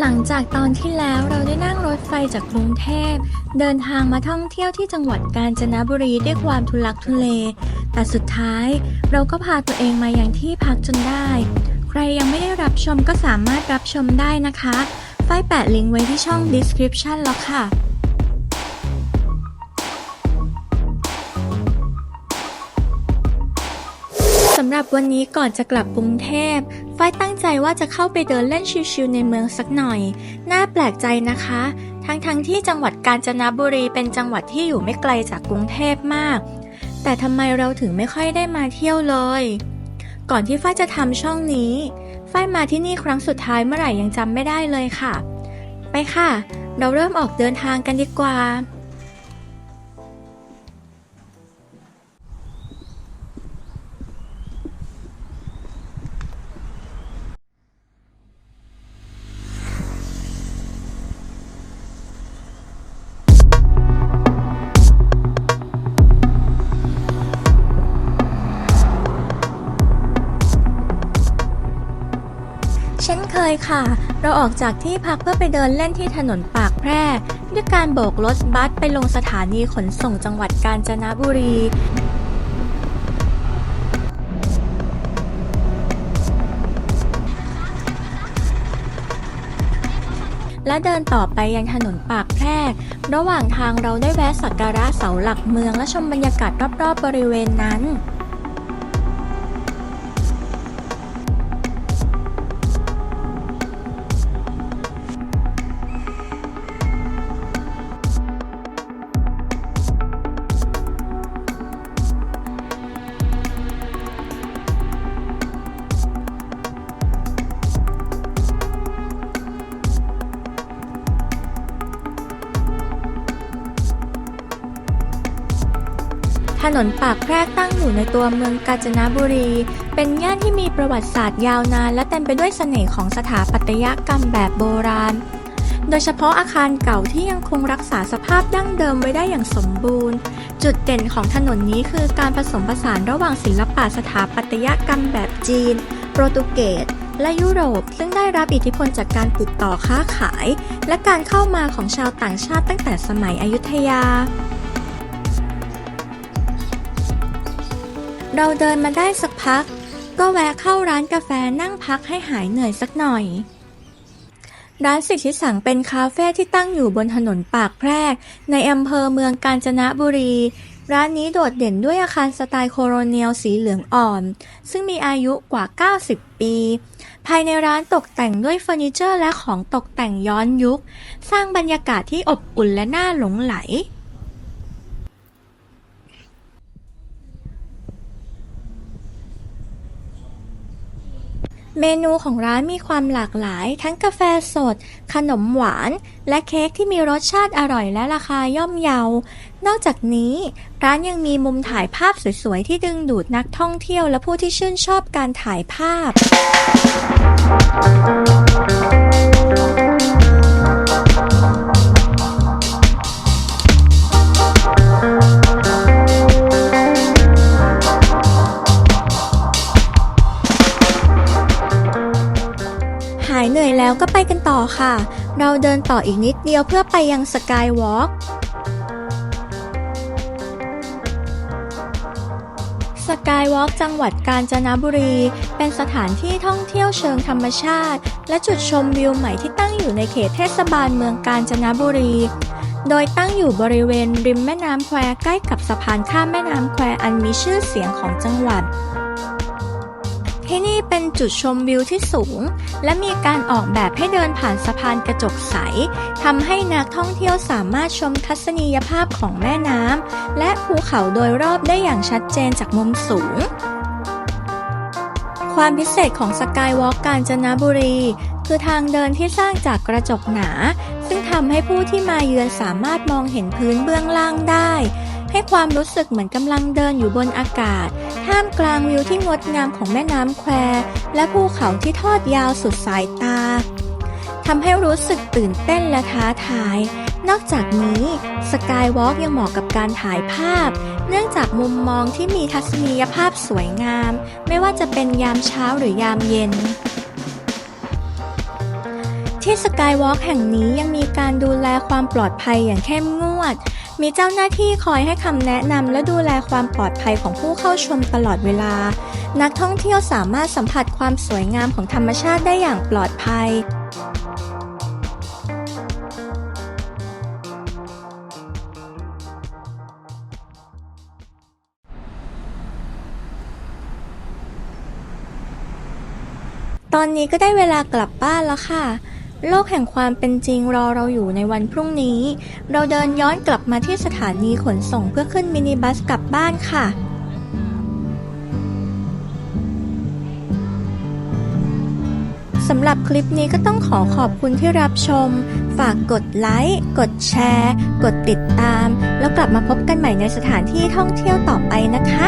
หลังจากตอนที่แล้วเราได้นั่งรถไฟจากกรุงเทพ เดินทางมาท่องเที่ยวที่จังหวัดกาญจนบุรีด้วยความทุลักทุเล แต่สุดท้ายเราก็พาตัวเองมาอย่างที่พักจนได้ ใครยังไม่ได้รับชมก็สามารถรับชมได้นะคะ ไฟแปะลิงก์ไว้ที่ช่อง description แล้วค่ะำหรับวันนี้ก่อนจะกลับกรุงเทพ ฝ้ายตั้งใจว่าจะเข้าไปเดินเล่นชิลๆในเมืองสักหน่อย น่าแปลกใจนะคะ ทั้งๆทที่จังหวัดกาญจนบุรีเป็นจังหวัดที่อยู่ไม่ไกลจากกรุงเทพมาก แต่ทำไมเราถึงไม่ค่อยได้มาเที่ยวเลย ก่อนที่ฝ้ายจะทำช่องนี้ ฝ้ายมาที่นี่ครั้งสุดท้ายเมื่อไหร่ยังจำไม่ได้เลยค่ะ ไปค่ะ เราเริ่มออกเดินทางกันดีกว่า เคยค่ะ เราออกจากที่พักเพื่อไปเดินเล่นที่ถนนปากแพร่ด้วยการโบกรถบัสไปลงสถานีขนส่งจังหวัดกาญจนบุรี และเดินต่อไปยังถนนปากแพรกระหว่างทางเราได้แวะสักการะเสาหลักเมืองและชมบรรยากาศรอบๆบริเวณนั้น ถนนปากแพรกตั้งอยู่ในตัวเมืองกาญจนบุรี เป็นย่านที่มีประวัติศาสตร์ยาวนาน และเต็มไปด้วยเสน่ห์ของสถาปัตยกรรมแบบโบราณ โดยเฉพาะอาคารเก่าที่ยังคงรักษาสภาพดั้งเดิมไว้ได้อย่างสมบูรณ์ จุดเด่นของถนนนี้คือการผสมผสานระหว่างศิลปะสถาปัตยกรรมแบบจีน โปรตุเกสและยุโรปซึ่งได้รับอิทธิพลจากการติดต่อค้าขาย และการเข้ามาของชาวต่างชาติตั้งแต่สมัยอยุธยา เราเดินมาได้สักพัก ก็แวะเข้าร้านกาแฟนั่งพักให้หายเหนื่อยสักหน่อย ร้านสิทธิสังเป็นคาเฟ่ที่ตั้งอยู่บนถนนปากแพรก ในอำเภอเมืองกาญจนบุรี ร้านนี้โดดเด่นด้วยอาคารสไตล์โคโรเนียลสีเหลืองอ่อน ซึ่งมีอายุกว่า 90 ปี ภายในร้านตกแต่งด้วยเฟอร์นิเจอร์และของตกแต่งย้อนยุค สร้างบรรยากาศที่อบอุ่นและน่าหลงไหล เมนูของร้านมีความหลากหลาย ทั้งกาแฟสด ขนมหวาน และเค้กที่มีรสชาติอร่อยและราคาย่อมเยา นอกจากนี้ ร้านยังมีมุมถ่ายภาพสวยๆ ที่ดึงดูดนักท่องเที่ยวและผู้ที่ชื่นชอบการถ่ายภาพ ค่ะ เราเดินต่ออีกนิดเดียวเพื่อไปยังสกายวอล์กสกายวอล์กจังหวัดกาญจนบุรี เป็นสถานที่ท่องเที่ยวเชิงธรรมชาติ และจุดชมวิวใหม่ที่ตั้งอยู่ในเขตเทศบาลเมืองกาญจนบุรี โดยตั้งอยู่บริเวณริมแม่น้ำแควใกล้กับสะพานข้ามแม่น้ำแควอันมีชื่อเสียงของจังหวัด ที่นี่เป็นจุดชมวิวที่สูง และมีการออกแบบให้เดินผ่านสะพานกระจกใสทำให้นักท่องเที่ยวสามารถชมทัศนียภาพของแม่น้ำและภูเขาโดยรอบได้อย่างชัดเจนจากมุมสูงความพิเศษของสกายวอล์กกาญจนบุรี คือทางเดินที่สร้างจากกระจกหนา ซึ่งทำให้ผู้ที่มาเยือนสามารถมองเห็นพื้นเบื้องล่างได้ ให้ความรู้สึกเหมือนกำลังเดินอยู่บนอากาศ ท่ามกลางวิวที่งดงามของแม่น้ำแคว และภูเขาที่ทอดยาวสุดสายตาทำให้รู้สึกตื่นเต้นและท้าทาย นอกจากนี้สกายวอล์กยังเหมาะกับการถ่ายภาพ เนื่องจากมุมมองที่มีทัศนียภาพสวยงาม ไม่ว่าจะเป็นยามเช้าหรือยามเย็น ที่ที่สกายวอล์กแห่งนี้ยังมีการดูแลความปลอดภัยอย่างเข้มงวด มีเจ้าหน้าที่คอยให้คำแนะนำและดูแลความปลอดภัยของผู้เข้าชมตลอดเวลา นักท่องเที่ยวสามารถสัมผัสความสวยงามของธรรมชาติได้อย่างปลอดภัยตอนนี้ก็ได้เวลากลับบ้านแล้วค่ะ โลกแห่งความเป็นจริงรอเราอยู่ในวันพรุ่งนี้ เราเดินย้อนกลับมาที่สถานีขนส่งเพื่อขึ้นมินิบัสกลับบ้านค่ะสำหรับคลิปนี้ก็ต้องขอขอบคุณที่รับชม ฝากกดไลค์ กดแชร์ กดติดตาม แล้วกลับมาพบกันใหม่ในสถานที่ท่องเที่ยวต่อไปนะคะ